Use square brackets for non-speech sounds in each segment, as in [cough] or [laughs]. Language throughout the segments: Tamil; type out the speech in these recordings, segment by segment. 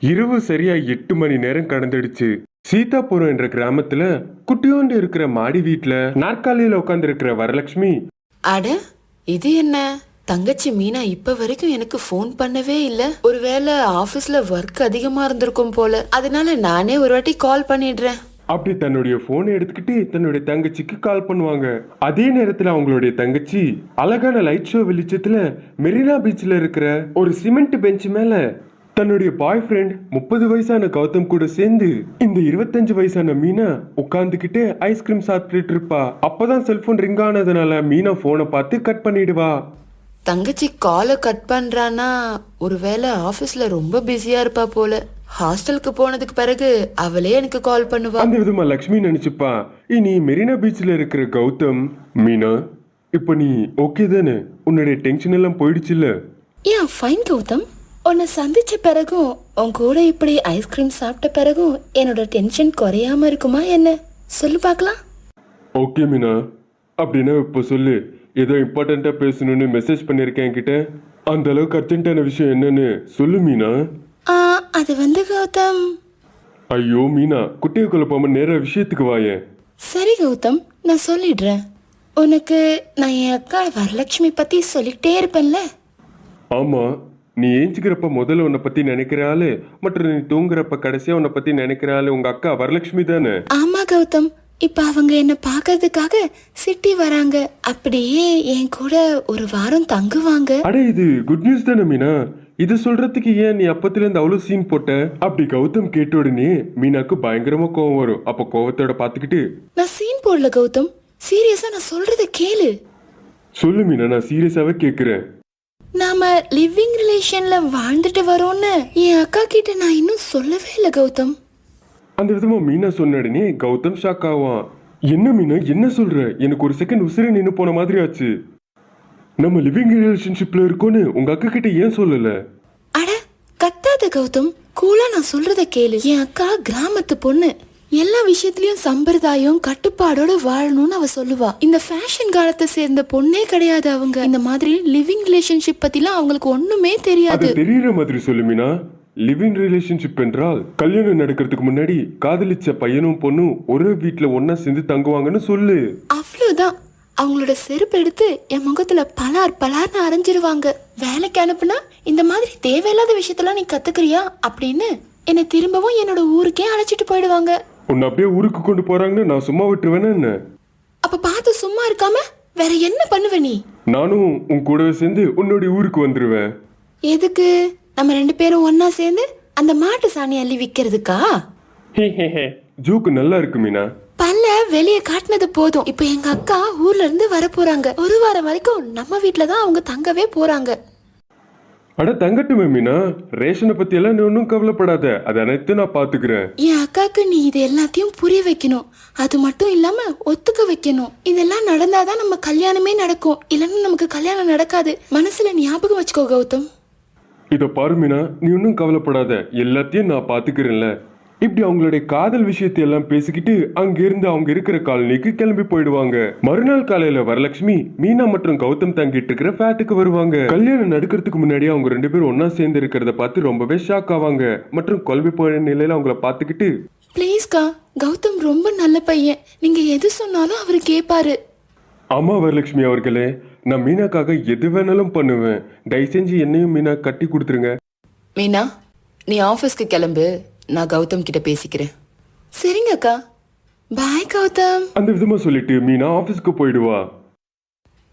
இரவு சரியா எட்டு மணி நேரம் கடந்துடுச்சு. சீதாபுரம் என்ற கிராமத்துல குட்டியோண்டு இருக்கிற மாடி வீட்ல நாற்காலியில உட்கார்ந்து இருக்கிற வரலட்சுமி. அட இது என்ன? தங்கச்சி மீனா இப்ப வரைக்கும் எனக்கு ஃபோன் பண்ணவே இல்ல. ஒருவேளை ஆபீஸ்ல ஒர்க் அதிகமா இருந்திருக்கும் போல. அதனால நானே ஒரு வாட்டி கால் பண்ணிடுறேன். அப்படி தன்னுடைய போனை எடுத்துக்கிட்டு தன்னுடைய தங்கச்சிக்கு கால் பண்ணுவாங்க. அதே நேரத்துல அவங்களுடைய தங்கச்சி அழகான லைட் ஷோ வெளிச்சத்துல மெரினா பீச்ல இருக்கிற ஒரு சிமெண்ட் பெஞ்ச் மேல தன்னுடைய பாய் ஃப்ரெண்ட் முப்பது வயசான கௌதம் கூட சேர்ந்து இந்த இருபத்தஞ்சு வயசான மீனா உட்கார்ந்துகிட்டு ஐஸ்கிரீம் சாப்பிட்டுட்டு இருப்பா. அப்பதான் செல்போன் ரிங் ஆனதுனால மீனா போனை பார்த்து கட் பண்ணிடுவா. தங்கச்சி காலை கட் பண்றானா? ஒருவேளை ஆபீஸ்ல ரொம்ப பிஸியா இருப்பா போல. ஹாஸ்டலுக்கு போனதுக்கு பிறகு அவளே எனக்கு கால் பண்ணுவா. அந்த விதமா லக்ஷ்மி நினைச்சுப்பா. இனி மெரினா பீச்ல இருக்கிற கௌதம் மீனா இப்ப நீ ஓகே தானே? உன்னுடைய டென்ஷன் எல்லாம் போயிடுச்சுல்ல? ஏன் ஃபைன் கௌதம்? உன்னை சந்திச்ச பிறகும் உன் கூட இப்படி ஐஸ்கிரீம் சாப்பிட்ட பிறகும் என்னோட டென்ஷன் குறையாம இருக்குமா என்ன? சொல்லு பார்க்கலாம். ஓகே மீனா அப்படின்னா இப்போ சொல்லு ஏதோ இம்பார்ட்டண்டா பேசணும்னு மெசேஜ் பண்ணிருக்கேன் என்கிட்ட. அந்த அளவுக்கு அர்ஜென்ட்டான விஷயம் என்னன்னு சொல்லு மீனா ஆ, அது வந்து கௌதம். ஐயோ மீனா குட்டையை குழப்பாம நேர விஷயத்துக்கு வாயேன் சரி கௌதம். நான் சொல்லிடுறேன். உனக்கு நான் என் அக்கா வரலட்சுமி பத்தி சொல்லிட்டே இருப்பேன்ல. ஆமா நீ ஏஞ்சிக்கிறப்ப முதல்ல உன்னை பத்தி நினைக்கிற ஆளு மற்றும் நீ தூங்குறப்ப கடைசியா உன்னை பத்தி நினைக்கிற ஆளு உங்க அக்கா வரலட்சுமி தானே? ஆமா கௌதம். இப்ப அவங்க என்ன பார்க்கறதுக்காக சிட்டி வராங்க. அப்படியே என் கூட ஒரு வாரம் தங்குவாங்க. அட இது குட் நியூஸ் தானே மீனா? இது சொல்றதுக்கு ஏன் நீ அப்பத்துல இருந்து அவ்வளவு சீன் போட்ட? அப்படி கௌதம் கேட்ட உடனே மீனாக்கு பயங்கரமா கோவம் வரும். அப்ப கோவத்தோட பாத்துக்கிட்டு நான் சீன் போடல கௌதம். சீரியஸா நான் சொல்றத கேளு. சொல்லு மீனா நான் சீரியஸாவே கேக்குறேன். நாம லிவிங் ரிலேஷன்ல வாழ்ந்துட்டு வரோம்னு என் அக்கா கிட்ட நான் இன்னும் சொல்லவே இல்லை கௌதம். அந்த விதமா மீனா சொன்ன உடனே கௌதம் ஷாக் ஆவான். என்ன மீனா என்ன சொல்ற? எனக்கு ஒரு செகண்ட் உசிரை நின்னு போன மாதிரி ஆச்சு. நம்ம லிவிங் ரிலேஷன்ஷிப்ல இருக்கோன்னு உங்க அக்கா கிட்ட ஏன் சொல்லல? அட கத்தாத கௌதம். கூலா நான் சொல்றத கேளு. என் அக்கா கிராமத்து பொண்ணு. எல்லா விஷயத்திலயும் சம்பிரதாயம் கட்டுப்பாடோட வாழணும்னு அவ சொல்லுவா. இந்த ஃபேஷன் காலத்தை சேர்ந்த பொண்ணே கிடையாது அவங்க. இந்த மாதிரி லிவிங் ரிலேஷன்ஷிப் பத்திலாம் அவங்களுக்கு ஒண்ணுமே தெரியாது. அது தெரியற மாதிரி சொல்லு மீனா. லிவிங் ரிலேஷன்ஷிப் என்றால் கல்யாணம் நடக்கிறதுக்கு முன்னாடி காதலிச்ச பையனும் பொண்ணும் ஒரே வீட்ல ஒண்ணா சேர்ந்து தங்குவாங்கன்னு சொல்லு. அவ்வளவுதான். அவங்களோட செருப்பு எடுத்து என் முகத்துல பலார் பலார்னு அரைஞ்சிருவாங்க. வேலைக்கு அனுப்புனா இந்த மாதிரி தேவையில்லாத விஷயத்தெல்லாம் நீ கத்துக்கிறியா? அப்படின்னு என்னை திரும்பவும் என்னோட ஊருக்கே அழைச்சிட்டு போயிடுவாங்க. உன்னை அப்படியே ஊருக்கு கொண்டு போறாங்கன்னு நான் சும்மா விட்டுருவேனா என்ன? அப்ப பார்த்து சும்மா இருக்காம வேற என்ன பண்ணுவ நீ? நானும் உன் கூடவே சேர்ந்து உன்னுடைய ஊருக்கு வந்துருவேன். எதுக்கு? நம்ம ரெண்டு பேரும் ஒண்ணா சேர்ந்து அந்த மாட்டு சாணி அள்ளி விக்கிறதுக்கா? ஜோக்கு நல்லா இருக்கு மீனா. பல்ல வெளிய காட்டினது போதும். இப்போ எங்க அக்கா ஊர்ல இருந்து வர போறாங்க ஒரு வாரம் வரைக்கும் நம்ம வீட்ல தான் அவங்க தங்கவே போறாங்க. அட தங்கட்டுமே மீனா ரேஷனை பத்தி எல்லாம் நீ ஒன்றும் கவலைப்படாத. அது அனைத்தும் நான் பாத்துக்கிறேன். என் அக்காக்கு நீ இது எல்லாத்தையும் புரிய வைக்கணும். அது மட்டும் இல்லாம ஒத்துக்க வைக்கணும். இதெல்லாம் நடந்தாதான் நம்ம கல்யாணமே நடக்கும். இல்லைன்னா நமக்கு கல்யாணம் நடக்காது. மனசுல ஞாபகம் வச்சுக்கோ கௌதம். இத பாரு மீனா நீ ஒன்றும் கவலைப்படாத. எல்லாத்தையும் நான் பாத்துக்கிறேன்ல. இப்படி அவங்களுடைய காதல் விஷயத்தை எல்லாம் பேசிக்கிட்டு அங்க இருந்து அவங்க இருக்கிற காலனிக்கு கிளம்பி போயிடுவாங்க. மறுநாள் காலையில வரலட்சுமி மீனா மற்றும் கௌதம் தங்கிட்டு இருக்கிற ஃபேட்டுக்கு வருவாங்க. கல்யாணம் நடக்கிறதுக்கு முன்னாடி அவங்க ரெண்டு பேரும் ஒண்ணா சேர்ந்து இருக்கிறத பார்த்து ரொம்பவே ஷாக் ஆவாங்க. மற்றும் குழம்பி போன நிலையில அவங்கள பார்த்துக்கிட்டு ப்ளீஸ்க்கா கௌதம் ரொம்ப நல்ல பையன். நீங்க எது சொன்னாலும் அவர் கேட்பாரு ஆமா வரலட்சுமி அவர்களே நான் மீனாக்காக எது வேணாலும் பண்ணுவேன். தயவு செஞ்சு என்னையும் மீனா கட்டி கொடுத்துருங்க. மீனா நீ ஆஃபீஸ்க்கு கிளம்பு. நான் கௌதம் கிட்ட பேசிக்கிறேன். சரிங்க அக்கா. பாய் கௌதம். அந்த விதமா சொல்லிட்டு மீனா ஆபீஸ்க்கு போயிடுவா.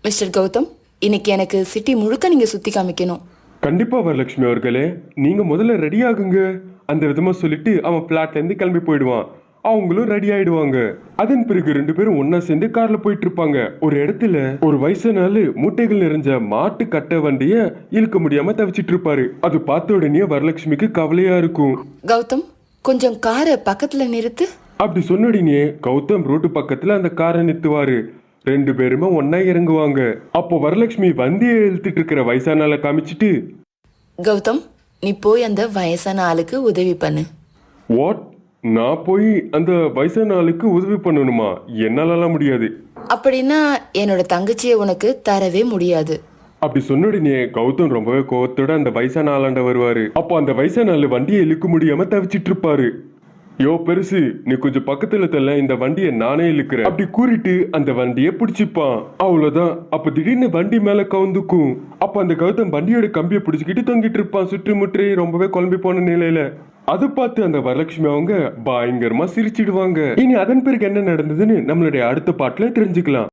மிஸ்டர் கௌதம் இன்னைக்கு எனக்கு சிட்டி முழுக்க நீங்க சுத்தி காமிக்கணும். கண்டிப்பா வரலட்சுமி அவர்களே நீங்க முதல்ல ரெடி ஆகுங்க. அந்த விதமா சொல்லிட்டு அவன் பிளாட்ல இருந்து கிளம்பி போயிடுவான். அவங்களும் ரெடி ஆயிடுவாங்க. அதன் பிறகு ரெண்டு பேரும் ஒண்ணா சேர்ந்து கார்ல போயிட்டு இருப்பாங்க ஒரு இடத்துல ஒரு வயசான ஆளு மூட்டைகள் நிறைஞ்ச மாட்டு கட்டை வண்டிய இழுக்க முடியாம தவிச்சிட்டு இருப்பாரு அது பார்த்த உடனே வரலட்சுமிக்கு கவலையா இருக்கும். கௌதம் கொஞ்சம் காரை பக்கத்துல நிறுத்து. அப்படி சொன்ன உடனே கௌதம் ரோட்டு பக்கத்துல அந்த காரை நிறுத்துவாரு. ரெண்டு பேருமே ஒண்ணா இறங்குவாங்க. அப்போ வரலட்சுமி வண்டியை இழுத்துட்டு இருக்கிற வயசான ஆளை காமிச்சிட்டு கௌதம் நீ போய் அந்த வயசான ஆளுக்கு உதவி பண்ணு. வாட் நான் போய் அந்த வயசான ஆளுக்கு உதவி பண்ணணுமா? என்னாலலாம் முடியாது. அப்படின்னா என்னோட தங்கச்சியை உனக்கு தரவே முடியாது. அப்படி சொன்ன உடனே கௌதம் ரொம்பவே கோவத்தோட அந்த வயசான ஆளாண்ட வருவாரு. அப்போ அந்த வயசான ஆளு வண்டியை இழுக்க முடியாம தவிச்சிட்டு இருப்பாரு. யோ பெருசு நீ கொஞ்சம் பக்கத்துல தள்ள இந்த வண்டியை நானே இழுக்கிறேன். அப்படி கூறிட்டு அந்த வண்டியை பிடிச்சிப்பான். அவ்வளவுதான். அப்ப திடீர்னு வண்டி மேல கவுந்துக்கும். அப்ப அந்த கௌதம் வண்டியோட கம்பியை பிடிச்சிக்கிட்டு தொங்கிட்டு இருப்பான். சுற்றி முற்றி ரொம்பவே குழம்பி போன நிலையில. அது பார்த்து அந்த வரலட்சுமி அவங்க பயங்கரமா சிரிச்சிடுவாங்க. இனி அதன் பிறகு என்ன நடந்ததுன்னு நம்மளுடைய அடுத்த பாட்டுல தெரிஞ்சுக்கலாம்.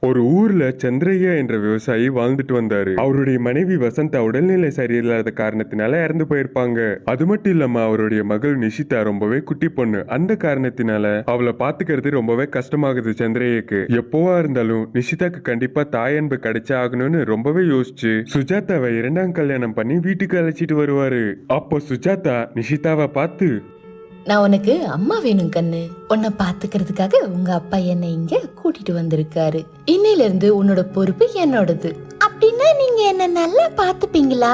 ஒரு ஊர்ல சந்திரையா என்ற விவசாயி வாழ்ந்துட்டு வந்தாரு. அவருடைய மனைவி வசந்தா உடல்நிலை சரியில்லாத காரணத்தினால இறந்து போயிருப்பாங்க. அது மட்டும் இல்லாம அவருடைய மகள் நிஷிதா ரொம்பவே குட்டி பொண்ணு. அந்த காரணத்தினால அவளை பாத்துக்கிறது ரொம்பவே கஷ்டமாகுது சந்திரையாக்கு எப்போவா இருந்தாலும் நிஷிதாக்கு கண்டிப்பா தாயன்பு கிடைச்சா ஆகணும்னு ரொம்பவே யோசிச்சு சுஜாதாவை இரண்டாம் கல்யாணம் பண்ணி வீட்டுக்கு அழைச்சிட்டு வருவாரு. அப்போ சுஜாதா நிஷிதாவை பார்த்து நான் உனக்கு அம்மா வேணும் கண்ணு. உன்னை பாத்துக்கிறதுக்காக உங்க அப்பா என்னை இங்க கூட்டிட்டு வந்திருக்காரு. இன்னையில இருந்து உன்னோட பொறுப்பு என்னோடது. அப்படின்னா நீங்க என்ன நல்லா பாத்துப்பீங்களா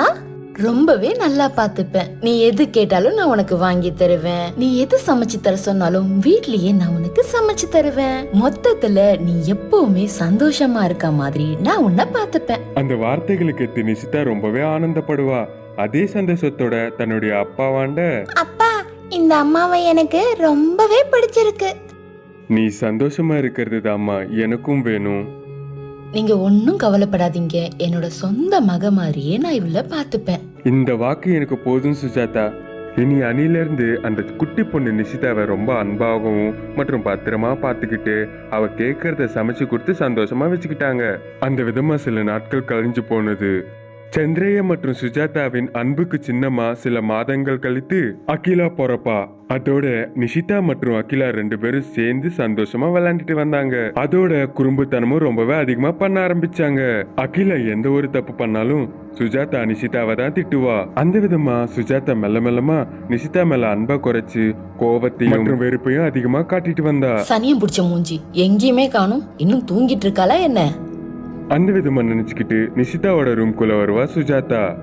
ரொம்பவே நல்லா பாத்துப்பேன் நீ எது கேட்டாலும் நான் உனக்கு வாங்கி தருவேன். நீ எது சமைச்சு தர சொன்னாலும் வீட்லயே நான் உனக்கு சமைச்சு தருவேன். மொத்தத்துல நீ எப்பவுமே சந்தோஷமா இருக்க மாதிரி நான் உன்னை பாத்துப்பேன் அந்த வார்த்தைகளை கேட்டு நிஷிதா ரொம்பவே ஆனந்தப்படுவா. அதே சந்தோஷத்தோட தன்னுடைய அப்பாவாண்ட அப்பா இந்த அம்மாவை எனக்கு ரொம்பவே பிடிச்சிருக்கு. நீ சந்தோஷமா இருக்கிறது தாம்மா எனக்கும் வேணும். நீங்க ஒன்னும் கவலைப்படாதீங்க. என்னோட சொந்த மக மாதிரியே நான் இவள பாத்துப்பேன் இந்த வாக்கு எனக்கு போதும் சுஜாதா. இனி அணிலிருந்து அந்த குட்டி பொண்ணு நிஷிதாவை ரொம்ப அன்பாகவும் மற்றும் பத்திரமா பார்த்துக்கிட்டு அவ கேட்கறத சமைச்சு கொடுத்து சந்தோஷமா வச்சுக்கிட்டாங்க. அந்த விதமா சில நாட்கள் கழிஞ்சு போனது. சந்திரேய மற்றும் சுஜாதாவின் அன்புக்கு சின்னமா சில மாதங்கள் கழித்து அகிலா பொறப்பா. அதோட நிஷிதா மற்றும் அகிலா ரெண்டு பேரும் சேர்ந்து சந்தோஷமா விளையாண்டுட்டு வந்தாங்க. அதோட குறும்புத்தனமும் ரொம்பவே அதிகமா பண்ண ஆரம்பிச்சாங்க. அகிலா எந்த ஒரு தப்பு பண்ணாலும் சுஜாதா நிஷிதாவை தான் திட்டுவா. அந்த விதமா சுஜாதா மெல்ல மெல்லமா நிஷிதா மேல அன்பா குறைச்சு கோவத்தையும் மற்றும் வெறுப்பையும் அதிகமா காட்டிட்டு வந்தா. சனியம் பிடிச்ச மூஞ்சி எங்கேயுமே காணும். இன்னும் தூங்கிட்டு இருக்காளா என்ன? அந்த விதமா நினைச்சுக்கிட்டு நிஷிதாவோட ரூம்குள்ள வருவா சுஜாதா.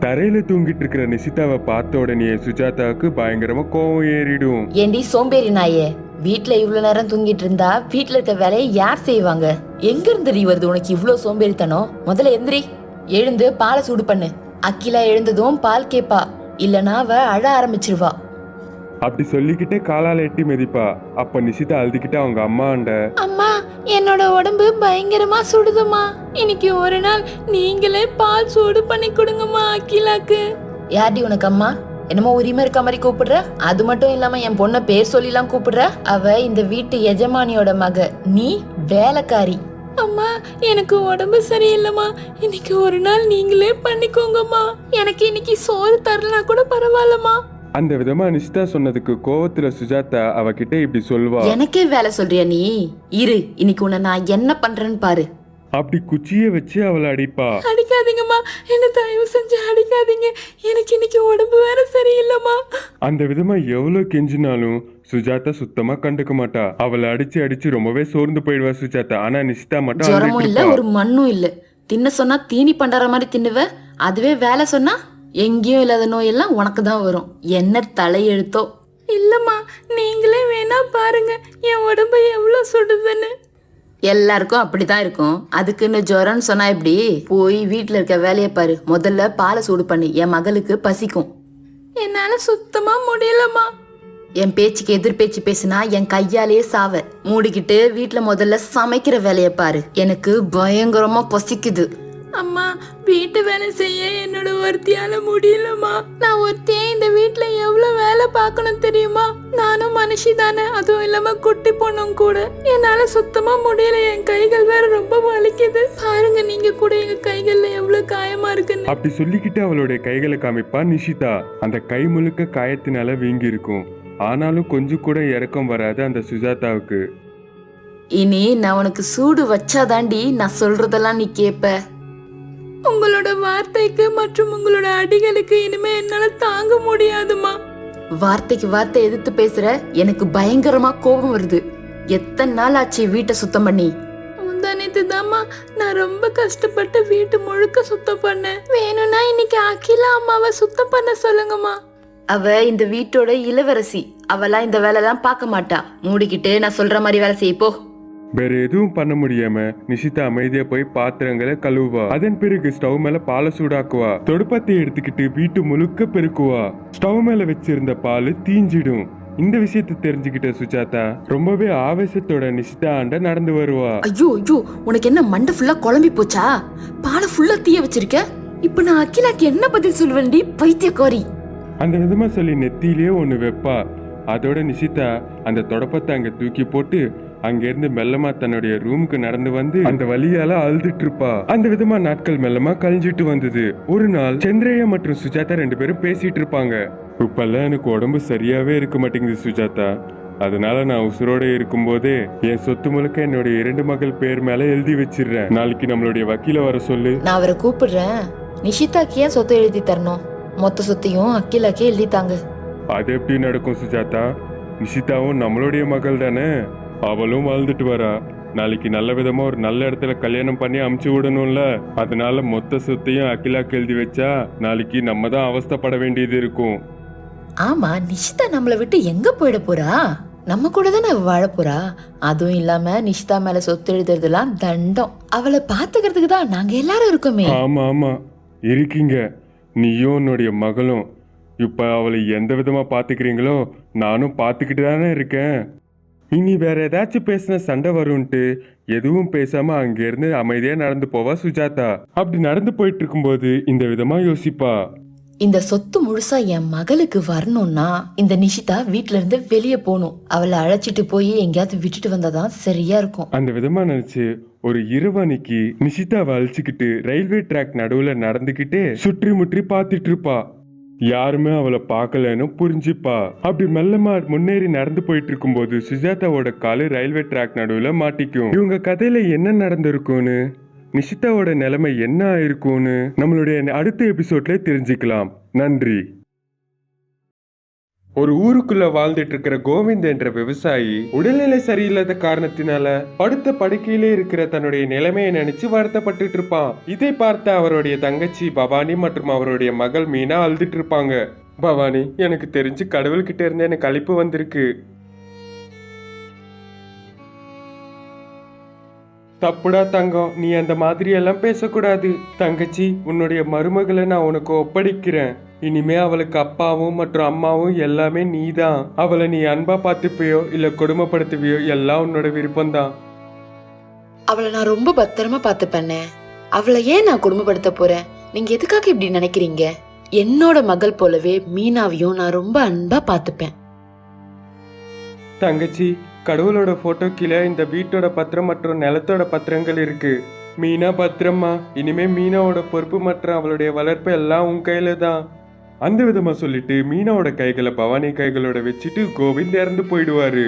தரையில தூங்கிட்டு இருக்கிற நிஷிதாவை பார்த்த உடனே சுஜாதாவுக்கு பயங்கரமா கோவம் ஏறிடும். ஏண்டி சோம்பேறி நாயே வீட்ல இவ்வளவு நேரம் தூங்கிட்டு இருந்தா வீட்ல இருக்க வேலையை யார் செய்வாங்க? எங்க இருந்து நீ வருது உனக்கு இவ்ளோ சோம்பேறித்தனம்? முதல்ல எந்திரி எழுந்து பாலை சூடு பண்ணு. அக்கிலா எழுந்ததும் பால் கேப்பா இல்லனா அவ அழ ஆரம்பிச்சிருவா. அப்படி சொல்லிக்கிட்டே காலால எட்டி மிதிப்பா. அப்ப நிஷிதா அழுதுகிட்டு அவங்க அம்மாண்ட. அம்மா என்னோட உடம்பு பயங்கரமா சுடுதுமா இன்னைக்கு ஒரு நாள் நீங்களே பால் சூடு பண்ணி கொடுங்கம்மா அகிலாக்கு. யார்டி உனக்கு அம்மா? என்னமோ உரிமை இருக்க மாதிரி கூப்பிடுற? அது மட்டும் இல்லாம என் பொண்ண பேர் சொல்லிலாம் கூப்பிடுற? அவ இந்த வீட்டு எஜமானியோட மக. நீ வேலைக்காரி. அம்மா எனக்கு உடம்பு சரியில்லைம்மா. இன்னைக்கு ஒரு நாள் நீங்களே பண்ணிக்கோங்கம்மா. எனக்கு இன்னைக்கு சோறு தரலனா கூட பரவாயில்லம்மா. அந்த விதமா நிஷிதா சொன்னதுக்கு கோவத்துல சுஜாதா அவகிட்ட இப்படி சொல்வா. எனக்கே வேலை சொல்றியா நீ? இரு இன்னைக்கு உன்னை நான் என்ன பண்றேன்னு பாரு. அப்படி குச்சிய வச்சு அவளை அடிப்பா. அடிக்காதீங்கம்மா. என்ன தயவு செஞ்சு அடிக்காதீங்க. எனக்கு இன்னைக்கு உடம்பு வேற சரியில்லைம்மா. அந்த விதமா எவ்வளவு கெஞ்சினாலும் சுஜாதா சுத்தமா கண்டுக்க மாட்டா. அவளை அடிச்சு அடிச்சு ரொம்பவே சோர்ந்து போயிடுவா சுஜாதா. ஆனா நிஷிதா மட்டும் ஜுரமும் அழுதுட்டு இல்ல இருப்பா. ஒரு மண்ணும் இல்ல. தின்ன சொன்னா தீனி பண்டார மாதிரி தின்னுவ. அதுவே வேலை சொன்னா எங்கேயும் இல்லாத நோயெல்லாம் உனக்கு தான் வரும். என்ன தலையெழுத்தோ. இல்லம்மா நீங்களே வேணா பாருங்க. என் உடம்பு எவ்வளவு சுடுதுன்னு. எல்லாருக்கும் அப்படிதான் இருக்கும். அதுக்குன்னு ஜுரம்னு சொன்னா எப்படி? போய் வீட்ல இருக்க வேலையை பாரு. முதல்ல பாலை சூடு பண்ணி. என் மகளுக்கு பசிக்கும். என்னால சுத்தமா முடியலம்மா. என் பேச்சுக்கு எதிர் பேச்சு பேசினா என் கையாலேயே சாவ. மூடிக்கிட்டு வீட்ல முதல்ல சமைக்கிற வேலைய பாரு. எனக்கு பயங்கரமா பசிக்குது. அம்மா வீட்டு வேலை செய்ய என்னோட ஒருத்தியால முடியலம்மா. நான் ஒருத்தியே இந்த வீட்ல எவ்வளவு வேலை பார்க்கணும் தெரியுமா? நானும் மனுஷி தானே அதுவும் இல்லாம குட்டி பொண்ணும் கூட. என்னால சுத்தமா முடியல என் கைகள் வேற ரொம்ப வலிக்குது. பாருங்க நீங்க கூட எங்க கைகள்ல எவ்வளவு காயமா இருக்குன்னு. அப்படி சொல்லிக்கிட்டு அவளுடைய கைகளை காமிப்பா நிஷிதா. அந்த கை முழுக்க காயத்தினால வீங்கி இருக்கும். ஆனாலும் கொஞ்சம் கூட இறக்கம் வராது அந்த சுஜாதாவுக்கு. இனி நான் உனக்கு சூடு வச்சாதாண்டி நான் சொல்றதெல்லாம் நீ கேப்ப. உங்களோட வார்த்தைக்கு மற்றும் உங்களோட அடிகளுக்கு இனிமே என்னால தாங்க முடியாதுமா வார்த்தைக்கு வார்த்தை எதிர்த்து பேசுற எனக்கு பயங்கரமா கோபம் வருது. எத்தனை நாள் ஆச்சு வீட்டை சுத்தம் பண்ணி? முந்தானத்து தாம்மா நான் ரொம்ப கஷ்டப்பட்டு வீட்டு முழுக்க சுத்தம் பண்ணேன். வேணும்னா இன்னைக்கு அகிலா அம்மாவை சுத்தம் பண்ண சொல்லுங்கம்மா. அவ இந்த வீட்டோட இளவரசி. அவெல்லாம் இந்த வேலைலாம் பார்க்க மாட்டா. மூடிக்கிட்டு நான் சொல்ற மாதிரி வேலை செய்ய போ. வேற எதுவும் பண்ண முடியாம நிஷிதா அமைதியா போய் பாத்திரங்களை கழுவுவா. அதன் பிறகு ஸ்டவ் மேல பாலை சூடாக்குவா. தொடுப்பத்தை எடுத்துக்கிட்டு வீட்டு முழுக்க பெருக்குவா. ஸ்டவ் மேல வச்சிருந்த பால் தீஞ்சிடும். இந்த விஷயத்தை தெரிஞ்சுக்கிட்ட சுஜாதா ரொம்பவே ஆவேசத்தோட நிஷிதா ஆண்ட நடந்து வருவா. ஐயோ ஐயோ உனக்கு என்ன மண்டை ஃபுல்லா குழம்பி போச்சா? பாலை ஃபுல்லா தீய வச்சிருக்க? இப்ப நான் அகிலாக்கு என்ன பதில் சொல்லுவேன்டி? பைத்தியக்காரி. அந்த விதமா சொல்லி நெத்தியிலேயே ஒண்ணு வைப்பா. அதோட நிஷிதா அந்த தொடப்பத்தை அங்க தூக்கி போட்டு அங்கிருந்து மெல்லமா தன்னுடைய ரூமுக்கு நடந்து வந்து அந்த வழியால அழுதுட்டு இருப்பா அந்த விதமா நாட்கள் மெல்லமா கழிஞ்சிட்டு வந்தது. ஒரு நாள் சந்திரய்யா மற்றும் சுஜாதா ரெண்டு பேரும் பேசிட்டு இருப்பாங்க. இப்பெல்லாம் எனக்கு உடம்பு சரியாவே இருக்க மாட்டேங்குது சுஜாதா. அதனால நான் உசுரோட இருக்கும்போதே என் சொத்து முழுக்க என்னுடைய இரண்டு மகள் பேர் மேல எழுதி வச்சிடுறேன். நாளைக்கு நம்மளுடைய வக்கீல வர சொல்லு. நான் அவரை கூப்பிடுறேன். நிஷிதாக்கு ஏன் சொத்தை எழுதி தரணும்? மொத்த சொத்தையும் அகிலாக்கே எழுதி தாங்க. அது எப்படி நடக்கும் சுஜாதா? நிஷிதாவும் நம்மளுடைய மகள் தானே? அவளும் வாழ்ந்துட்டு வரா. நாளைக்கு நல்ல விதமா ஒரு நல்ல இடத்துல கல்யாணம் பண்ணி அமுச்சு விடணும்ல. அதனால மொத்த சொத்தையும் அகிலாக்கு எழுதி வச்சா நாளைக்கு நம்ம தான் அவஸ்தைப்பட வேண்டியது இருக்கும். ஆமா நிஷிதா நம்மளை விட்டு எங்க போயிட போறா? நம்ம கூட தானே வாழ போறா? அதுவும் இல்லாம நிஷிதா மேல சொத்து எழுதுறதுலாம் தண்டம். அவளை பாத்துக்கிறதுக்கு தான் நாங்க எல்லாரும் இருக்கோமே. ஆமா ஆமா. இருக்கீங்க. நீயும் உன்னுடைய மகளும். இப்ப அவளை எந்த விதமா பாத்துக்கிறீங்களோ நானும் பாத்துக்கிட்டு தானே இருக்கேன். இனி வேற ஏதாச்சும் பேசின சண்டை வரும்ன்ட்டு எதுவும் பேசாம அங்கிருந்து அமைதியா நடந்து போவா சுஜாதா. அப்படி நடந்து போயிட்டு இருக்கும்போது இந்த விதமா யோசிப்பா. இந்த சொத்து முழுசா என் மகளுக்கு வரணும்னா இந்த நிஷிதா வீட்ல இருந்து வெளியே போகணும். அவளை அழைச்சிட்டு போய் எங்கேயாவது விட்டுட்டு வந்தாதான் சரியா இருக்கும். அந்த விதமா நினைச்சு ஒரு இரவணிக்கு நிஷிதாவை அழிச்சுக்கிட்டு ரயில்வே ட்ராக் நடுவுல நடந்துக்கிட்டே சுற்றி முற்றி பார்த்துட்டு இருப்பா. யாருமே அவளை பார்க்கலன்னு புரிஞ்சுப்பா. அப்படி மெல்லமா முன்னேறி நடந்து போயிட்டு இருக்கும்போது சுஜாதாவோட காலு ரயில்வே ட்ராக் நடுவுல மாட்டிக்கும். இவங்க கதையில என்ன நடந்திருக்கும்னு? நிஷிதாவோட நிலைமை என்ன ஆயிருக்கும்னு? நம்மளுடைய அடுத்த எபிசோட்ல தெரிஞ்சுக்கலாம். நன்றி. ஒரு ஊருக்குள்ள வாழ்ந்துட்டு இருக்கிற கோவிந்த் என்ற விவசாயி உடல்நிலை சரியில்லாத காரணத்தினால படுத்த படுக்கையிலே இருக்கிற தன்னுடைய நிலைமையை நினைச்சு வருத்தப்பட்டு இருப்பான் இதை பார்த்த அவருடைய தங்கச்சி பவானி மற்றும் அவருடைய மகள் மீனா அழுதுட்டு இருப்பாங்க பவானி எனக்கு தெரிஞ்சு கடவுள்கிட்ட இருந்து எனக்கு அழைப்பு வந்திருக்கு. தப்புடா தங்கம் நீ அந்த மாதிரி எல்லாம் பேசக்கூடாது. தங்கச்சி உன்னுடைய மருமகளை நான் உனக்கு ஒப்படைக்கிறேன். இனிமே அவளுக்கு அப்பாவும் மற்றும் அம்மாவும் எல்லாமே நீதான். அவளை நீ அன்பா பார்த்துப்பியோ இல்ல கொடுமைப்படுத்துவியோ எல்லாம் உன்னோட விருப்பம்தான். அவளை நான் ரொம்ப பத்திரமா பார்த்துப்பேனே அவளை ஏன் நான் குடும்பப்படுத்த போறேன்? நீங்க எதுக்காக இப்படி நினைக்கிறீங்க? என்னோட மகள் போலவே மீனாவையும் நான் ரொம்ப அன்பா பார்த்துப்பேன். தங்கச்சி கடவுளோட போட்டோ கீழே இந்த வீட்டோட பத்திரம் மற்றும் நிலத்தோட பத்திரங்கள் இருக்கு. மீனா பத்திரமா இனிமே மீனாவோட பொறுப்பு மற்றும் அவளுடைய வளர்ப்பு எல்லாம் உன் கையில தான் அந்த விதமா சொல்லிட்டு மீனாவோட கைகளை பவானி கைகளோட வச்சுட்டு கோவிந்த் இறந்து போயிடுவாரு.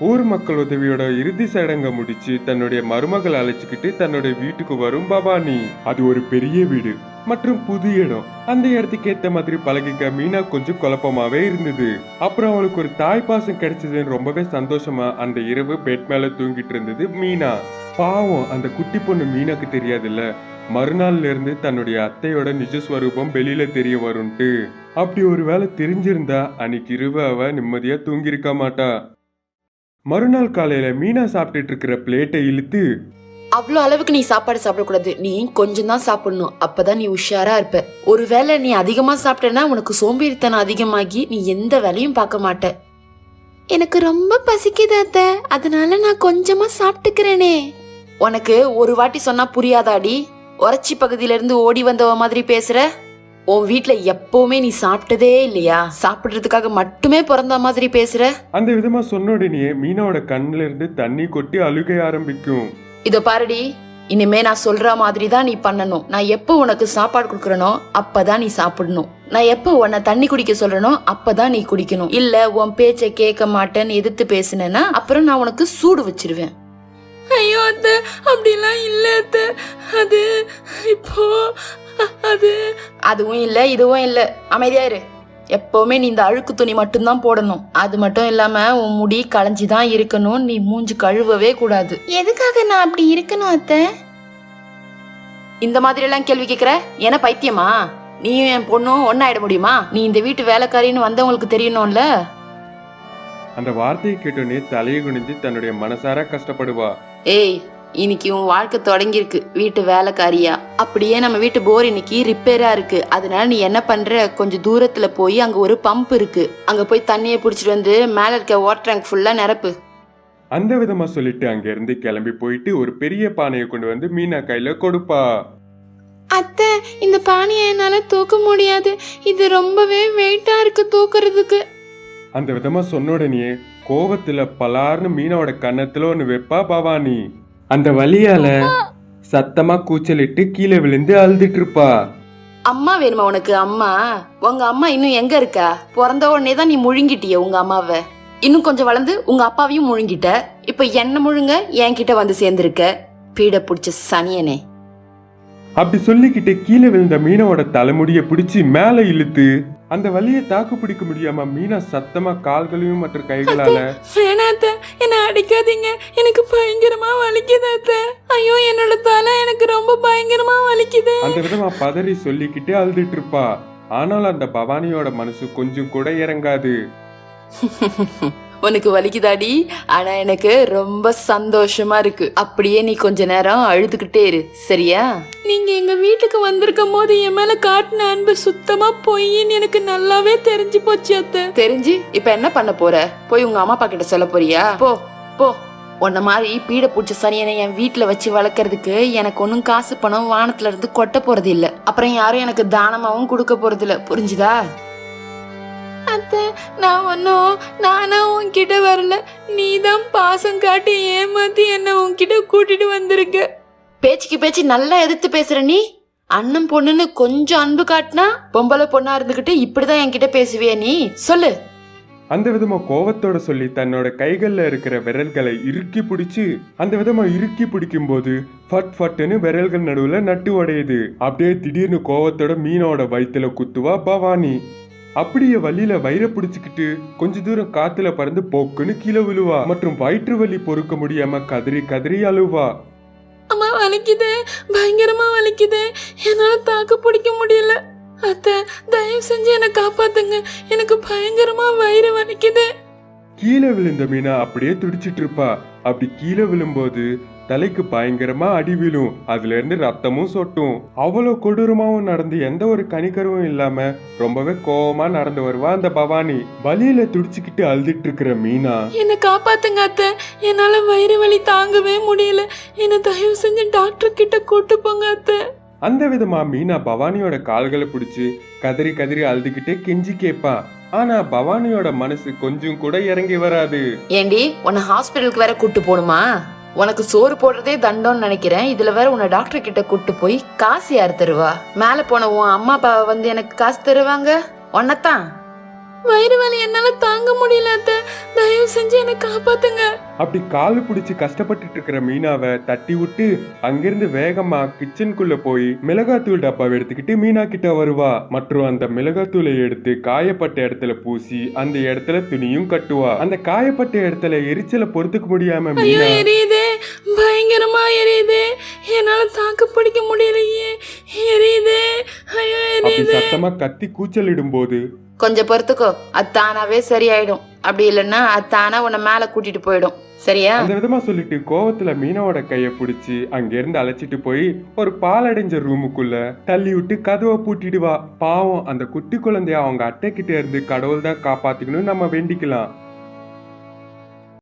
ஊர் மக்கள் உதவியோட இறுதி சடங்க முடிச்சு தன்னுடைய மருமகளை அழைச்சிக்கிட்டு தன்னுடைய வீட்டுக்கு வரும் பவானி. அது ஒரு பெரிய வீடு மற்றும் புது இடம். அந்த இடத்துக்கு ஏத்த மாதிரி பழகிக்க மீனா கொஞ்சம் குழப்பமாவே இருந்தது. அப்புறம் அவளுக்கு ஒரு தாய் பாசம் கிடைச்சதுன்னு ரொம்பவே சந்தோஷமா அந்த இரவு பெட் மேல தூங்கிட்டு இருந்தது மீனா. பாவம் அந்த குட்டி பொண்ணு மீனாக்கு தெரியாதுல்ல? மறுநாள்ல இருந்து தன்னுடைய அத்தையோட நிஜஸ்வரூபம் வெளியில தெரிய வரும்ட்டு. அப்படி ஒரு வேலை தெரிஞ்சிருந்தா அன்னைக்கு இரவு அவ நிம்மதியா தூங்கியிருக்க மாட்டா. மறுநாள் காலையில மீனா சாப்பிட்டுட்டு இருக்கிற பிளேட்டை இழுத்து அவ்வளோ அளவுக்கு நீ சாப்பாடு சாப்பிடக்கூடாது. நீ கொஞ்சம் தான் சாப்பிடணும். அப்பதான் நீ உஷாரா இருப்ப. ஒருவேளை நீ அதிகமா சாப்பிட்டேன்னா உனக்கு சோம்பேறித்தனம் அதிகமாகி நீ எந்த வேலையும் பார்க்க மாட்ட. எனக்கு ரொம்ப பசிக்குது அத்த. அதனால நான் கொஞ்சமா சாப்பிட்டுக்கிறேனே. உனக்கு ஒரு வாட்டி சொன்னா புரியாதாடி. உரைச்சி பகுதியில இருந்து ஓடி வந்தவ மாதிரி பேசுற? உன் வீட்ல எப்பவுமே நீ சாப்பிட்டதே இல்லையா? சாப்பிடுறதுக்காக மட்டுமே பிறந்த மாதிரி பேசுற? அந்த விதமா சொன்ன உடனே மீனாவோட கண்ணுல இருந்து தண்ணி கொட்டி அழுகை ஆரம்பிக்கும். இதோ பாருடி இனிமே நான் சொல்ற மாதிரி தான் நீ பண்ணணும். நான் எப்போ உனக்கு சாப்பாடு கொடுக்கறனோ அப்பதான் நீ சாப்பிடணும். நான் எப்போ உன்னை தண்ணி குடிக்க சொல்றனோ அப்பதான் நீ குடிக்கணும். இல்ல உன் பேச்சை கேட்க மாட்டேன்னு எதிர்த்து பேசினேன்னா அப்புறம் நான் உனக்கு சூடு வச்சிருவேன். ஐயோ அத்த அப்படிலாம் இல்ல அத்த. அது இப்போ அது. அதுவும் இல்ல இதுவும் இல்ல. அமைதியா இரு எப்பவுமே நீ இந்த அழுக்கு துணி மட்டும்தான் போடணும். அது மட்டும் இல்லாம உன் முடி களைஞ்சி தான் இருக்கணும். நீ மூஞ்சி கழுவவே கூடாது. எதுக்காக நான் அப்படி இருக்கணும் அத்தை? இந்த மாதிரி எல்லாம் கேள்வி கேக்குற என்ன பைத்தியமா? நீயும் என் பொண்ணும் ஒன்னாயிட முடியுமா? நீ இந்த வீட்டு வேலைக்காரின்னு வந்தவங்களுக்கு தெரியணும்ல. அந்த வார்த்தையை கேட்டோடனே தலையை குனிஞ்சு தன்னுடைய மனசார கஷ்டப்படுவா. ஏய் இன்னைக்கு உன் வாழ்க்கை தொடங்கியிருக்கு. வீட்டு வேலைக்காரியா? அப்படியே நம்ம வீட்டு போர் இன்னைக்கு ரிப்பேரா இருக்கு. அதனால நீ என்ன பண்ற? கொஞ்சம் தூரத்துல போய் அங்க ஒரு பம்ப் இருக்கு. அங்க போய் தண்ணியை புடிச்சிட்டு வந்து மேல இருக்க வாட்டர் டேங்க் ஃபுல்லா நிரப்பு. அந்த விதமா சொல்லிட்டு அங்க இருந்து கிளம்பி போயிட்டு ஒரு பெரிய பானையை கொண்டு வந்து மீனா கையில கொடுப்பா. அத்தை இந்த பானையை என்னால தூக்க முடியாது. இது ரொம்பவே வெயிட்டா இருக்கு தூக்குறதுக்கு. அந்த விதமா சொன்ன உடனே கோவத்துல பலார்னு மீனாவோட கன்னத்துல ஒன்னு வைப்பா பவானி அந்த வலியால சத்தமா கூச்சலிட்டு கீழே விழுந்து அழுதுட்டு இருப்பா அம்மா வேணுமா உனக்கு? அம்மா. உங்க அம்மா இன்னும் எங்க இருக்கா? பிறந்த உடனே தான் நீ முழுங்கிட்டிய உங்க அம்மாவை. இன்னும் கொஞ்சம் வளர்ந்து உங்க அப்பாவையும் முழுங்கிட்ட. இப்ப என்ன முழுங்க? என்கிட்ட வந்து சேர்ந்திருக்க. பீட புடிச்ச சனியனே. அப்படி சொல்லிக்கிட்டு கீழே விழுந்த மீனாவோட தலைமுடிய பிடிச்சு மேல இழுத்து அந்த வலியை தாக்கு பிடிக்க முடியாம மீனா சத்தமா கால்களையும் மற்றும் கைகளால வேணாத்த என்ன அடிக்காதீங்க. எனக்கு பயங்கரமா வலிக்குது ஐயோ என்னோட தலை எனக்கு ரொம்ப பயங்கரமா வலிக்குது. அந்த விதமா பதறி சொல்லிக்கிட்டே அழுதுட்டு இருப்பா ஆனால் அந்த பவானியோட மனசு கொஞ்சம் கூட இறங்காது. [laughs] உனக்கு வலிக்குதாடி? ஆனா எனக்கு ரொம்ப சந்தோஷமா இருக்கு. அப்படியே நீ கொஞ்ச நேரம் அழுதுகிட்டே இரு. சரியா? நீங்க எங்க வீட்டுக்கு வந்திருக்கும் போது என் மேல காட்டின அன்பு சுத்தமா பொய்ன்னு எனக்கு நல்லாவே தெரிஞ்சு போச்சு அத்தை. தெரிஞ்சு? இப்ப என்ன பண்ண போற? போய் உங்க அம்மா அப்பா கிட்ட சொல்ல போறியா? போ போ. உன்ன மாதிரி பீட பூச்ச சனியனை என் வீட்டுல வச்சு வளர்க்கறதுக்கு எனக்கு ஒன்றும் காசு பணம் வானத்துல இருந்து கொட்ட போறது இல்ல அப்புறம் யாரும் எனக்கு தானமாவும் கொடுக்க போறது இல்ல புரிஞ்சுதா? அத்தை நான் ஒன்றும் நானா உன்கிட்ட வரல. நீ தான் பாசம் காட்டி ஏமாத்தி என்ன உன்கிட்ட கூட்டிட்டு வந்திருக்க. பேச்சுக்கு பேச்சு நல்லா எதிர்த்து பேசுற நீ? அண்ணன் பொண்ணுன்னு கொஞ்சம் அன்பு காட்டினா பொம்பளை பொண்ணா இருந்துகிட்டு இப்படிதான் என்கிட்ட பேசுவியா நீ? சொல்லு. அந்த விதமா கோவத்தோட சொல்லி தன்னோட கைகள்ல இருக்கிற விரல்களை இறுக்கி பிடிச்சு அந்த விதமா இறுக்கி பிடிக்கும் போது ஃபட் ஃபட்டுன்னு விரல்கள் நடுவுல நட்டு உடையுது. அப்படியே திடீர்னு கோவத்தோட மீனோட வயித்துல குத்துவா பவானி. அப்படியே வலியில வயிறை பிடிச்சுக்கிட்டு கொஞ்ச தூரம் காத்துல பறந்து போக்குன்னு கீழே விழுவா. மற்றும் வயிற்று வலி பொறுக்க முடியாம கதறி கதறி அழுவா. அம்மா வலிக்குது. பயங்கரமா வலிக்குது. என்னால தாக்கு பிடிக்க முடியல. அத்தை தயவு செஞ்சு என்னை காப்பாத்துங்க. எனக்கு பயங்கரமா வயிறு வலிக்குது. கீழே விழுந்த மீனா அப்படியே துடிச்சிட்டு இருப்பா. அப்படி கீழே விழும்போது தலைக்கு பயங்கரமா அடி விழும். அதுல இருந்து ரத்தமும் சொட்டும். அவ்வளவு கொடூரமாவும் நடந்து எந்த ஒரு கனிக்கருவும் இல்லாம ரொம்பவே கோவமா நடந்து வருவா அந்த பவானி. வலியில துடிச்சுக்கிட்டு அழுதுட்டு இருக்கிற மீனா. என்னை காப்பாத்துங்க அத்தை. என்னால வயிறு வலி தாங்கவே முடியல. என்னை தயவு செஞ்சு டாக்டர் கிட்ட கூட்டு போங்க அத்தை. அந்த விதமா மீனா பவானியோட கால்களை பிடிச்சு கதறி கதறி அழுதுகிட்டே கெஞ்சி கேப்பா. ஆனா பவானியோட மனசு கொஞ்சம் கூட இறங்கி வராது. ஏண்டி உன்னை ஹாஸ்பிட்டலுக்கு வேற கூட்டு போகணுமா? உனக்கு சோறு போடுறதே தண்டம்னு நினைக்கிறேன். இதுல வேற உன்னை டாக்டர் கிட்ட கூட்டு போய் காசு யார் தருவா? மேல போன உன் அம்மா அப்பா வந்து எனக்கு காசு தருவாங்க? உன்னத்தான். வயிறு வலி என்னால தாங்க முடியல தயவு செஞ்சு என்னை காப்பாத்துங்க. அப்படி காலு பிடிச்சு கஷ்டப்பட்டுட்டு இருக்கிற மீனாவை தட்டி விட்டு அங்கிருந்து வேகமா கிச்சனுக்குள்ள போய் மிளகாத்தூள் டப்பாவை எடுத்துக்கிட்டு மீனா கிட்ட வருவா. மற்றும் அந்த மிளகாத்தூளை எடுத்து காயப்பட்ட இடத்துல பூசி அந்த இடத்துல துணியும் கட்டுவா. அந்த காயப்பட்ட இடத்துல எரிச்சலை பொறுத்துக்க முடியாம மீனா பயங்கரமா எரியுதே. என்னால தாக்கு பிடிக்க முடியலையே. எரியுதே. ஐயோ சத்தமா கத்தி கூச்சலிடும் போது கொஞ்சம் பொறுத்துக்கோ. அது தானாவே சரியாயிடும். அப்படி இல்லைன்னா அது தானா உன்னை மேல கூட்டிட்டு போயிடும். சரியா? அந்த விதமா சொல்லிட்டு கோவத்துல மீனாவோட கைய பிடிச்சி அங்கிருந்து அழைச்சிட்டு போய் ஒரு பாலடைஞ்ச ரூமுக்குள்ள தள்ளி விட்டு கதவை பூட்டிடுவா. பாவம் அந்த குட்டி குழந்தைய அவங்க அத்தை கிட்ட இருந்து கடவுள் தான் காப்பாத்திக்கணும் நம்ம வேண்டிக்கலாம்.